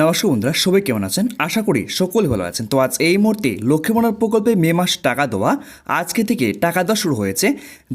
নমস্কার বন্ধুরা সবাই কেমন আছেন? আশা করি সকলে ভালো আছেন। তো আজ এই মুহূর্তে লক্ষ্মী প্রকল্পে মে মাস টাকা দেওয়া, আজকে থেকে টাকা দেওয়া শুরু হয়েছে।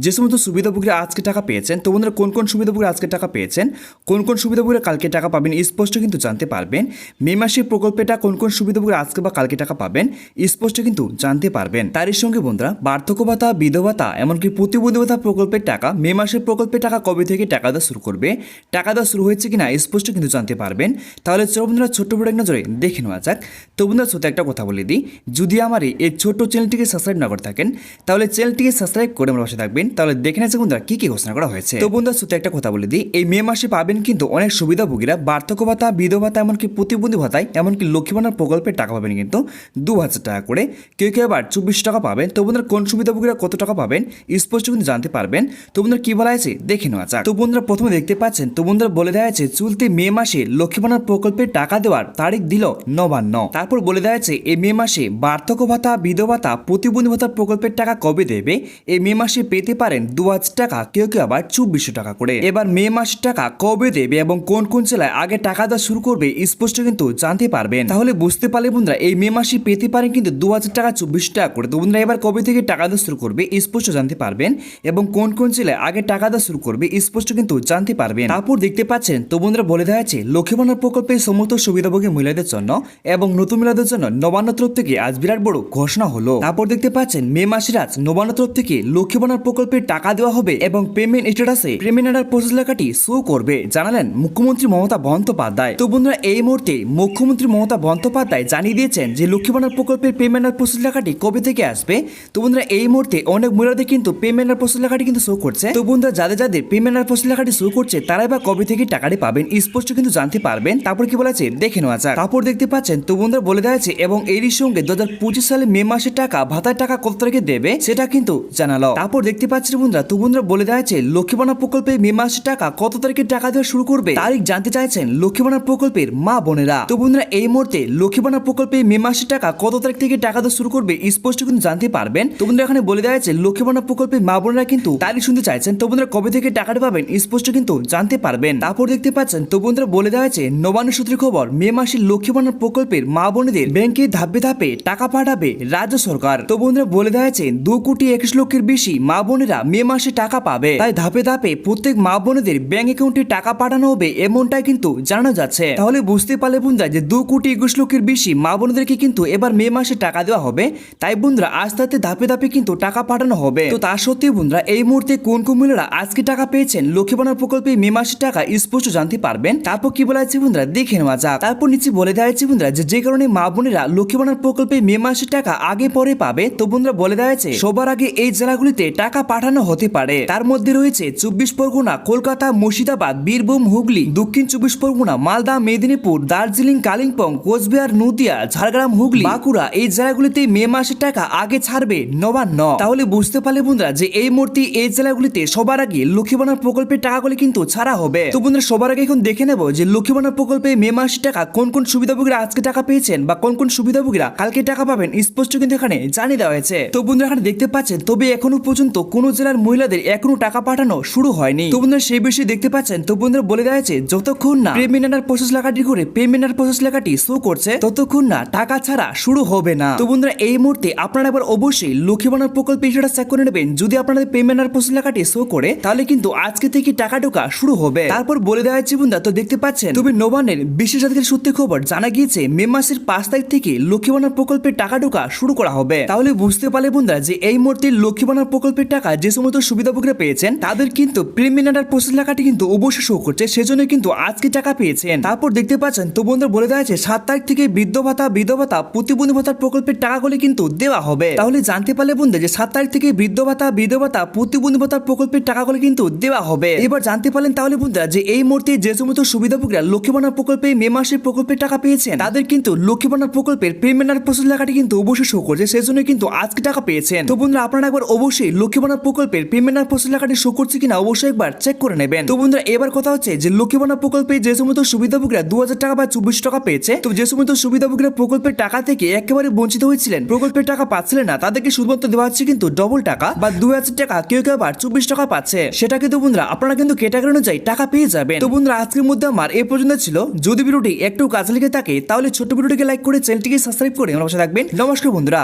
যে সমস্ত সুবিধাভোগীরা আজকে টাকা পেয়েছেন, তো বন্ধুরা কোন কোন সুবিধাভোগীরা আজকে টাকা পেয়েছেন, কোন কোন সুবিধাভোগীরা কালকে টাকা পাবেন, স্পষ্ট কিন্তু জানতে পারবেন। মে মাসের প্রকল্পেটা কোন কোন সুবিধাভোগীরা আজকে বা কালকে টাকা পাবেন, স্পষ্ট কিন্তু জানতে পারবেন। তারই সঙ্গে বন্ধুরা, বার্ধক্য ভাতা বিধবাতা এমনকি প্রতিবন্ধী ভাতা প্রকল্পের টাকা, মে মাসের প্রকল্পের টাকা কবে থেকে টাকা দেওয়া শুরু করবে, টাকা দেওয়া শুরু হয়েছে কিনা, স্পষ্ট কিন্তু জানতে পারবেন। তাহলে চলো বন্ধুরা ছোট্ট বড় এক নজরে দেখে নেওয়া যাক। তো বন্ধুরা ছোট একটা কথা বলে দিই। যদি আমার এই- ছোট্ট চ্যানেলটিকে সাবস্ক্রাইব না করে থাকেন, তাহলে চ্যানেলটিকে সাবস্ক্রাইব করে আমার পাশে থাকবেন। তাহলে দেখে যাক বন্ধুরা, কি কি ঘোষণা করা হয়েছে। তো বন্ধুরা ছোট একটা কথা বলে দিই। এই মে মাসে পাবেন কিন্তু অনেক সুবিধাভোগীরা বার্ধক্য ভাতা, বিধবা ভাতা, এমনকি প্রতিবন্ধী ভাতায়, এমনকি লক্ষ্মী ভাণ্ডার প্রকল্পের টাকা পাবেন কিন্তু দু হাজার টাকা করে। কেউ কেউ আবার চব্বিশ টাকা পাবেন। তো বন্ধুরা, কোন সুবিধাভোগীরা কত টাকা পাবেন, স্পষ্ট কিন্তু জানতে পারবেন। তো বন্ধুরা, কি বলা হয়েছে, দেখে নেওয়া যাক। তো বন্ধুরা, প্রথমে দেখতে পাচ্ছেন, তো বন্ধুরা বলে দেওয়া হয়েছে, চলতি মে মাসে লক্ষ্মী ভাণ্ডার প্রকল্পের টাকা দেওয়ার তারিখ দিল নবান্ন। তারপর বলে দেওয়া আছে এই মে মাসে বার্ধক্য ভাতা, বিধবা ভাতা, প্রতিবন্ধী ভাতা প্রকল্পের টাকা কবে দেবে? এই মে মাসে পেতে পারেন দু হাজার টাকা, কেউ কেউ আবার চব্বিশশো টাকা করে। এবার মে মাসের টাকা কবে দেবে এবং কোন কোন জেলায় আগে টাকা দেওয়া শুরু করবে, স্পষ্ট কিন্তু জানতে পারবেন। তাহলে বুঝতে পারলে বন্ধুরা, এই মে মাসে পেতে পারেন কিন্তু দু হাজার টাকা চব্বিশ টাকা করে। তো বন্ধুরা, এবার কবে থেকে টাকা দেওয়া শুরু করবে, স্পষ্ট জানতে পারবেন এবং কোন কোন জেলায় আগে টাকা দেওয়া শুরু করবে, স্পষ্ট কিন্তু জানতে পারবেন। তারপর দেখতে পাচ্ছেন, তো বন্ধুরা বলে দেওয়া আছে লক্ষ্মী ভাণ্ডার প্রকল্পের সমস্ত সুবিধাভোগী মহিলাদের জন্য এবং নতুন মহিলাদের জন্য নবান্ন তরফ থেকে আজ বিরাট বড় ঘোষণা হলো। তারপর দেখতে পাচ্ছেন, মে মাসের আজ নবান্ন তরফ থেকে লক্ষ্মী ভাণ্ডার প্রকল্পের টাকা দেওয়া হবে এবং পেমেন্ট স্ট্যাটাসে পেমেন্ট প্রসেস লেখাটি শো করবে, জানালেন মুখ্যমন্ত্রী মমতা বন্দ্যোপাধ্যায়। তো বন্ধুরা, এই মুহূর্তে মুখ্যমন্ত্রী মমতা বন্দ্যোপাধ্যায় জানিয়ে দিয়েছেন যে লক্ষ্মী ভাণ্ডার প্রকল্পের পেমেন্ট আর প্রসেস লেখাটি কবে থেকে আসবে। তো বন্ধুরা, এই মুহূর্তে অনেক মহিলাদের কিন্তু পেমেন্ট আর প্রসেস লেখাটি কিন্তু শো করছে। তো বন্ধুরা, যাদের যাদের পেমেন্ট আর প্রসেস লেখাটি শো করছে, তারাই বা কবে থেকে টাকাটি পাবেন, স্পষ্ট কিন্তু জানতে পারবেন। তারপর কি বলেছে? দেখে নেওয়া যাক। তারপর দেখতে পাচ্ছেন তো বন্ধুরা বলে দেওয়া এবং এরই সঙ্গে দু হাজার পঁচিশ সালে মে মাসের টাকা ভাতার টাকা কত তারিখে দেবে সেটা কিন্তু জানালো। তারপর দেখতে পাচ্ছেন বন্ধুরা তো বন্ধুরা বলে দেওয়া আছে লক্ষ্মী ভাণ্ডার প্রকল্পে মে মাসের টাকা কত তারিখে টাকা দেওয়া শুরু করবে? তারিখ জানতে চাইছেন লক্ষ্মী ভাণ্ডার প্রকল্পের মা বোনেরা। তো বন্ধুরা এই মুহূর্তে লক্ষ্মী ভাণ্ডার প্রকল্পে মে মাসের টাকা কত তারিখ থেকে টাকা দেওয়া শুরু করবে স্পষ্ট কিন্তু জানতে পারবেন। তো বন্ধুরা এখানে বলে দেওয়া আছে লক্ষ্মী ভাণ্ডার প্রকল্পে মা বোনেরা কিন্তু তারিখ শুনতে চাইছেন। তো বন্ধুরা কবে থেকে টাকাটা পাবেন স্পষ্ট কিন্তু জানতে পারবেন। তারপর দেখতে পাচ্ছেন তো বন্ধুরা বলে দেওয়া হয়েছে নবান্ন সূত্রে খবর মে মাসে লক্ষ্মী ভাণ্ডার প্রকল্পের মা বোনেদের ব্যাংকে ধাপে ধাপে টাকা পাঠাবে রাজ্য সরকার। তো বন্ধুরা, বলে দেওয়া দু কোটি একুশ লক্ষের বেশি মা বোনেরা মে মাসে টাকা পাবে। তাই ধাপে ধাপে প্রত্যেক মা বোনেদের ব্যাংক অ্যাকাউন্টে টাকা পাঠানো হবে এমনটাই কিন্তু জানানো যাচ্ছে। তাহলে বুঝতে পারলে বন্ধুরা যে দু কোটি একুশ লক্ষের বেশি মা বোনদেরকে কিন্তু এবার মে মাসে টাকা দেওয়া হবে। তাই বন্ধুরা, আস্তে আস্তে ধাপে ধাপে কিন্তু টাকা পাঠানো হবে। তো তা সত্ত্বেও বন্ধুরা, এই মুহূর্তে কোন কোন মহিলারা আজকে টাকা পেয়েছেন লক্ষ্মী ভাণ্ডার প্রকল্পে মে মাসে টাকা স্পষ্ট জানতে পারবেন? তারপর কি বলা আছে বন্ধুরা, দেখে নেওয়া যাক তারপর নিচে বলে দেওয়া হয়েছে বন্ধুরা যে যে কারণে মা বোনেরা লক্ষ্মী প্রকল্পে মে মাসের টাকা আগে পরে পাবে, তো বন্ধুরা বলে দেওয়া হয়েছে, সবার আগে এই জেলাগুলিতে টাকা পাঠানো হতে পারে। তার মধ্যে রয়েছে চব্বিশ পরগনা, কলকাতা, মুর্শিদাবাদ, বীরভূম, হুগলি, দক্ষিণ চব্বিশ পরগনা, মালদা, মেদিনীপুর, দার্জিলিং, কালিম্পং, কোচবিহার, নদিয়া, ঝাড়গ্রাম, হুগলি, বাঁকুড়া, এই জেলাগুলিতে মে মাসের টাকা আগে ছাড়বে নবান্ন। তাহলে বুঝতে পারলে বন্ধুরা যে, এই মুহূর্তে এই জেলাগুলিতে সবার আগে লক্ষ্মী ভাণ্ডার প্রকল্পের টাকাগুলি কিন্তু ছাড়া হবে। তো বন্ধুরা সবার আগে এখন দেখে নেব যে, লক্ষ্মী প্রকল্পে মে মাসের টাকা। কোন কোন সুবিধাভোগীরা আজকে টাকা পেয়েছেন বা কোন কোন সুবিধাভোগীরা কালকে টাকা পাবেন, স্পষ্ট কিন্তু এখানে জানিয়ে দেওয়া হয়েছে। তো বন্ধুরা, এখানে দেখতে পাচ্ছেন, তবে এখনও পর্যন্ত কোন জেলার মহিলাদের এখনও টাকা পাঠানো শুরু হয়নি। তো বন্ধুরা, সেই বিষয়ে দেখতে পাচ্ছেন, তো বন্ধুরা বলে দেওয়া হয়েছে, যতক্ষণ না পেমেন্ট প্রসেস লেখাটি করে পেমেন্ট প্রসেস লেখাটি শো করছে, ততক্ষণ না টাকা ছাড়া শুরু হবে না। তো বন্ধুরা, এই মুহূর্তে আপনারা এবার অবশ্যই লক্ষ্মী ভাণ্ডার প্রকল্পে সেটা চেক করে নেবেন। যদি আপনাদের পেমেন্ট আর প্রসেস লেখাটি শো করে, তাহলে কিন্তু আজকে থেকে টাকা ঢোকা শুরু হবে। তারপর বলে দেওয়া হয়েছে বন্ধুরা, তো দেখতে পাচ্ছেন, তবে নবান্নের বিশেষ আধিকারিক সূত্রে খবর, জানা গিয়েছে, মে মাসের পাঁচ তারিখ থেকে লক্ষ্মী ভাণ্ডার প্রকল্পের টাকা ঢোকা শুরু করা হবে। তাহলে বুঝতে পারলে বন্ধুরা যে এই মুহূর্তে লক্ষ্মী ভাণ্ডার প্রকল্পের টাকা যে সমস্ত সুবিধাভোগীরা পেয়েছেন, তাদের কিন্তু প্রিমিনার প্রসেস লেখাটি কিন্তু অবশ্যই শো করছে, সেজন্য কিন্তু আজকে টাকা পেয়েছেন। তারপর দেখতে পাচ্ছেন, তো বন্ধুরা বলে দেওয়া আছে সাত তারিখ থেকে বৃদ্ধ ভাতা বিধবা ভাতা প্রতিবন্ধী ভাতার প্রকল্পের টাকাগুলি কিন্তু দেওয়া হবে। তাহলে জানতে পারলে বন্ধু যে সাত তারিখ থেকে বৃদ্ধ ভাতা বিধবা ভাতা প্রতিবন্ধী ভাতার প্রকল্পের টাকাগুলি কিন্তু দেওয়া হবে। এবার জানতে পারলেন তাহলে বন্ধুরা যে এই মুহূর্তে যে সমস্ত সুবিধাভোগীরা লক্ষ্মী ভাণ্ডার প্রকল্পে মে মাসের প্রকল্পের টাকা পেয়েছেন। তাদের কিন্তু লক্ষ্মী ভাণ্ডার প্রকল্পের পেমেন্ট আর প্রসেস লেখাটি কিন্তু অবশ্যই শো করছে সেজন্য কিন্তু আজকে টাকা পেয়েছেন। তো বন্ধুরা, আপনারা একবার অবশ্যই লক্ষ্মী প্রকল্পের পেমেন্ট আর প্রসেস লেখাটি শো করছে কিনা অবশ্যই একবার চেক করে নেবেন। তো বন্ধুরা, এবার কথা হচ্ছে যে লক্ষ্মী প্রকল্পে যে সমস্ত সুবিধাভোগীরা দু হাজার টাকা বা চব্বিশ টাকা পেয়েছে, তো যে সমস্ত সুবিধাভোগীরা প্রকল্পের টাকা থেকে একেবারে বঞ্চিত হয়েছিলেন, প্রকল্পের টাকা পাচ্ছিলেন না, তাদেরকে শুধুমাত্র দেওয়া হচ্ছে কিন্তু ডবল টাকা বা দু হাজার টাকা, কেউ কেউ আবার চব্বিশ টাকা পাচ্ছে। সেটা কিন্তু বন্ধুরা, আপনারা কিন্তু ক্যাটাগরি অনুযায়ী টাকা পেয়ে যাবেন। তো বন্ধুরা, আজকের মধ্যে আমার এই পর্যন্ত ছিল। যদি ভিডিওটি একটু কাজে লেগে থাকে, তাহলে ছোট্ট ভিডিওটিকে লাইক করে চ্যানেলটিকে সাবস্ক্রাইব করে আমার পাশে থাকবেন। নমস্কার বন্ধুরা।